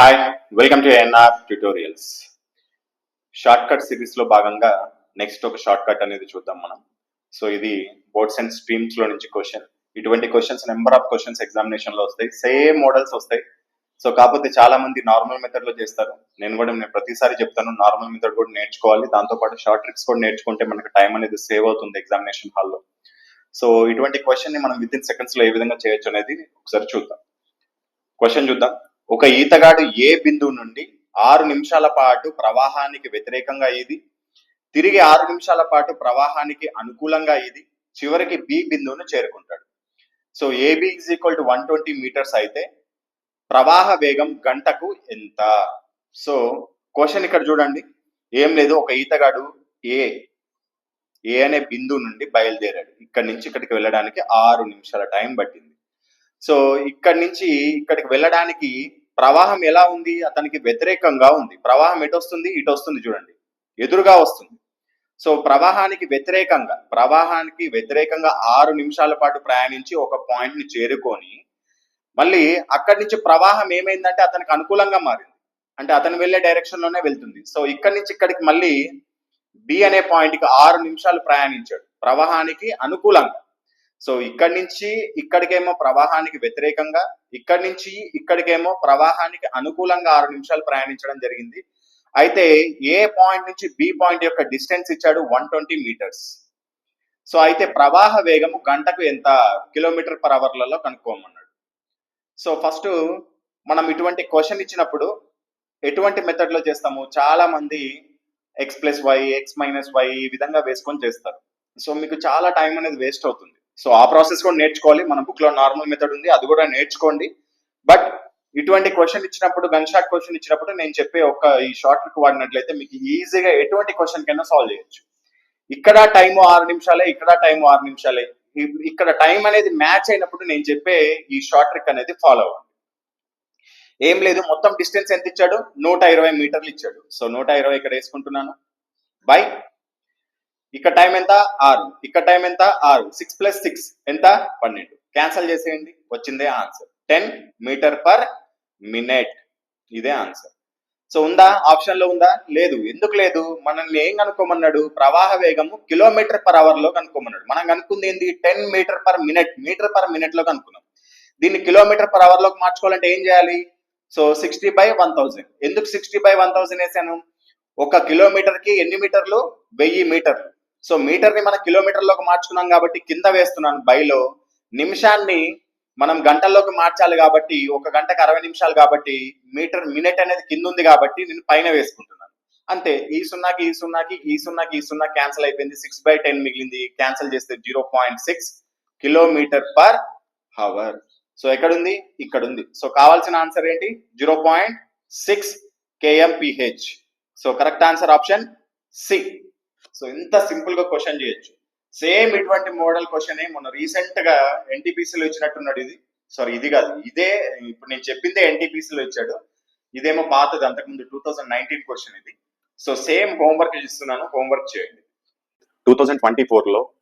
Hi welcome to NR tutorials short cut సిరీస్లో భాగంగా next ఒక షార్ట్ కట్ అనేది చూద్దాం మనం. సో ఇది బోర్డ్స్ అండ్ స్ట్రీమ్స్లో నుంచి క్వశ్చన్ ఇటువంటి క్వశ్చన్స్ నెంబర్ ఆఫ్ క్వశ్చన్స్ ఎగ్జామినేషన్లో వస్తాయి. సేమ్ మోడల్స్ వస్తాయి. సో కాకపోతే చాలా మంది నార్మల్ మెథడ్లో చేస్తారు. నేను కూడా నేను ప్రతిసారి చెప్తాను నార్మల్ మెథడ్ కూడా నేర్చుకోవాలి. దాంతో పాటు షార్ట్ ట్రిక్స్ కూడా నేర్చుకుంటే మనకు టైం అనేది సేవ్ అవుతుంది ఎగ్జామినేషన్ హాల్లో సో ఇటువంటి క్వశ్చన్ని మనం విత్ ఇన్ సెకండ్స్లో ఏ విధంగా చేయొచ్చు అనేది ఒకసారి చూద్దాం. క్వశ్చన్ చూద్దాం. ఒక ఈతగాడు ఏ బిందువు నుండి ఆరు నిమిషాల పాటు ప్రవాహానికి వ్యతిరేకంగా ఇది తిరిగి ఆరు నిమిషాల పాటు ప్రవాహానికి అనుకూలంగా ఇది చివరికి బి బిందువును చేరుకుంటాడు. So A B is equal to one twenty metres అయితే ప్రవాహ వేగం గంటకు ఎంత? సో క్వశ్చన్ ఇక్కడ చూడండి. ఏం లేదు ఒక ఈతగాడు ఏ ఏ అనే బిందువు నుండి బయలుదేరాడు. ఇక్కడి నుంచి ఇక్కడికి వెళ్ళడానికి ఆరు నిమిషాల టైం పట్టింది. సో ఇక్కడి నుంచి ఇక్కడికి వెళ్ళడానికి ప్రవాహం ఎలా ఉంది? అతనికి వ్యతిరేకంగా ఉంది. ప్రవాహం ఎటు వస్తుంది? ఇటు వస్తుంది చూడండి. ఎదురుగా వస్తుంది. సో ప్రవాహానికి వ్యతిరేకంగా ప్రవాహానికి వ్యతిరేకంగా ఆరు నిమిషాల పాటు ప్రయాణించి ఒక పాయింట్ని చేరుకొని మళ్ళీ అక్కడి నుంచి ప్రవాహం ఏమైందంటే అతనికి అనుకూలంగా మారింది. అంటే అతను వెళ్ళే డైరెక్షన్లోనే వెళ్తుంది. సో ఇక్కడి నుంచి ఇక్కడికి మళ్ళీ బి అనే పాయింట్కి ఆరు నిమిషాలు ప్రయాణించాడు. ప్రవాహానికి అనుకూలంగా. సో ఇక్కడి నుంచి ఇక్కడికేమో ప్రవాహానికి వ్యతిరేకంగా ఇక్కడి నుంచి ఇక్కడికేమో ప్రవాహానికి అనుకూలంగా ఆరు నిమిషాలు ప్రయాణించడం జరిగింది. అయితే ఏ పాయింట్ నుంచి బి పాయింట్ యొక్క డిస్టెన్స్ ఇచ్చాడు? One twenty metres. సో అయితే ప్రవాహ వేగము గంటకు ఎంత కిలోమీటర్ పర్ అవర్లలో కనుక్కోమన్నాడు. సో ఫస్ట్ మనం ఇటువంటి క్వశ్చన్ ఇచ్చినప్పుడు ఎటువంటి మెథడ్లో చేస్తాము? చాలా మంది X plus Y X minus Y ఈ విధంగా వేసుకొని చేస్తారు. సో మీకు చాలా టైం అనేది వేస్ట్ అవుతుంది. సో ఆ ప్రాసెస్ కూడా నేర్చుకోవాలి. మన బుక్లో నార్మల్ మెథడ్ ఉంది అది కూడా నేర్చుకోండి. బట్ ఇటువంటి క్వశ్చన్ ఇచ్చినప్పుడు గన్ షాట్ క్వశ్చన్ ఇచ్చినప్పుడు నేను చెప్పే ఒక ఈ షార్ట్ ట్రిక్ వాడినట్లయితే మీకు ఈజీగా ఎటువంటి క్వశ్చన్ కైనా సాల్వ్ చేయొచ్చు. ఇక్కడ టైం ఆరు నిమిషాలే ఇక్కడ టైం ఆరు నిమిషాలే. ఇక్కడ టైం అనేది మ్యాచ్ అయినప్పుడు నేను చెప్పే ఈ షార్ట్ ట్రిక్ అనేది ఫాలో అవ్వండి. ఏం లేదు మొత్తం డిస్టెన్స్ ఎంత ఇచ్చాడు? నూట ఇరవై మీటర్లు ఇచ్చాడు. సో నూట ఇరవై ఇక్కడ వేసుకుంటున్నాను. బై ఇక్కడ టైం ఎంత? ఆరు. ఇక్కడ టైం ఎంత? ఆరు. సిక్స్ ప్లస్ సిక్స్ ఎంత? పన్నెండు. క్యాన్సిల్ చేసేయండి. వచ్చిందే answer. Ten metre per minute. ఇదే ఆన్సర్. సో ఉందా? ఆప్షన్లో ఉందా? లేదు. ఎందుకు లేదు? మనల్ని ఏం కనుక్కోమన్నాడు? ప్రవాహ వేగము కిలోమీటర్ పర్ అవర్లో కనుక్కోమన్నాడు. మనం కనుక్కుంది ఏంది? Ten metre per minute. Metre per మినిట్లో కనుక్కున్నాం. దీన్ని కిలోమీటర్ పర్ అవర్లోకి మార్చుకోవాలంటే ఏం చేయాలి? So sixty by one thousand ఎందుకు సిక్స్టీ బై వన్ థౌసండ్ వేసాను? ఒక కిలోమీటర్కి ఎన్ని మీటర్లు? వెయ్యి మీటర్లు. సో మీటర్ని మనం కిలోమీటర్లోకి మార్చుకున్నాం కాబట్టి కింద వేస్తున్నాను బైలో. నిమిషాన్ని మనం గంటల్లోకి మార్చాలి కాబట్టి ఒక గంటకు అరవై నిమిషాలు కాబట్టి మీటర్ మినిట్ అనేది కింద ఉంది కాబట్టి నేను పైన వేసుకుంటున్నాను. అంతే ఈ సున్నాకి ఈ సున్నాకి ఈ సున్నాకి ఈ సున్నా క్యాన్సిల్ అయిపోయింది. సిక్స్ బై టెన్ మిగిలింది. క్యాన్సిల్ చేస్తే zero point six kilometre per hour so ఎక్కడుంది? ఇక్కడ ఉంది సో కావాల్సిన ఆన్సర్ ఏంటి? Zero point six KMPH so correct answer option C. So ఇంత సింపుల్గా క్వశ్చన్ చేయొచ్చు. సేమ్ ఇటువంటి మోడల్ క్వశ్చన్ మొన్న రీసెంట్గా ఎన్టీపీసీలో ఇచ్చినట్టున్నాడు ఇది. సారీ ఇది కాదు. ఇదే ఇప్పుడు నేను చెప్పిందే ఎన్టీపీసీలో ఇచ్చాడు. ఇదేమో పాతది అంతకుముందు టూ థౌజండ్ నైన్టీన్ క్వశ్చన్ ఇది. సో సేమ్ హోంవర్క్ ఇస్తున్నాను. హోంవర్క్ చేయండి. టూ థౌసండ్ ట్వంటీ ఫోర్లో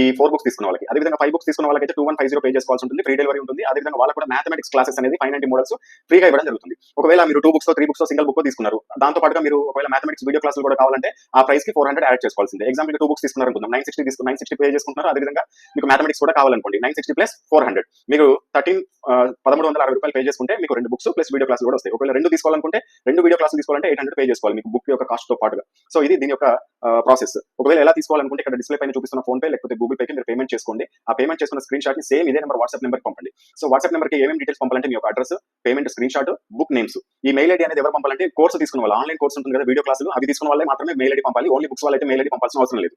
ఈ ఫోర్ బుక్స్ తీసుకున్న వాళ్ళకి. అదేవిధంగా ఫైవ్ బుక్స్ తీసుకున్న వాళ్ళకి two one five zero pay చేసుకోవాల్సి ఉంటుంది ఫ్రీ డెలివరీ ఉంటుంది. అదేవిధంగా వాళ్ళకి కూడా మ్యాథమెటిక్స్ క్లాసెస్ అనేది ఫైవ్ నైన్టీ మోడల్స్ ఫ్రీగా ఇవ్వడం జరుగుతుంది. ఒకవేళ మీరు two books three books single book తీసుకున్నారు దాంతో పాటుగా మీరు ఒకవేళ మ్యాథమెటిక్స్ వీడియో క్లాసులు కూడా కావాలంటే ఆ ప్రైస్కి ఫోర్ హండ్రెడ్ యాడ్ చేసుకోవాల్సింది. ఎగ్జాంపుల్ టూ బుక్స్ తీసుకున్నారు అనుకుందాం. నైన్ సిక్స్టీ తీసుకుని నైన్ సిక్స్టీ పే చేసుకుంటున్నారు. అదేవిధంగా మీకు మ్యాథమెటిక్స్ కూడా కావాలనుకోండి. Nine sixty plus four hundred మీకు థర్టీన్ పదమూడు వందల అరవై రూపాయలు పే చేసుకుంటే మీకు రెండు బుక్స్ ప్లస్ వీడియో క్లాసులు కూడా వస్తాయి. ఒకవేళ రెండు తీసుకోవాలనుకుంటే రెండు వీడియో క్లాసులు తీసుకోవాలంటే ఎయిట్ హండ్రెడ్ పే చేసుకోవాలి మీకు బుక్ యొక్క కాస్ట్తో పాటుగా. సో ఇది దీని యొక్క ప్రాసెస్ ఒకవేళ ఎలా తీసుకోవాలనుకుంటే ఇక్కడ డిస్ప్లే పైన చూపిస్తున్న ఫోన్ పే లేకపోతే గూగుల్ పేకి మీరు పేమెంట్ చేసుకోండి. ఆ పేమెంట్ చేసుకున్న స్క్రీన్ షాట్ని సేమ్ ఇదే నెంబర్ వాట్సాప్ నెంబర్ పంపండి. సో వాట్సాప్ నెంబర్కి ఏమేమి డీటెయిల్స్ పంపాలంటే మీ యొక్క address payment screenshot book names email ID అనేది ఎవరు పంపాలంటే కోర్సు తీసుకున్న వాళ్ళు. ఆన్లైన్ కోర్స్ ఉంటుంది కదా వీడియో క్లాసులు అవి తీసుకున్న వాళ్ళే మాత్రమే మెయిల్ ఐడి పంపాలి. ఓన్లీ బుక్స్ వాళ్ళైతే మెయిల్ ఐడి పంపాల్సిన అవసరం లేదు.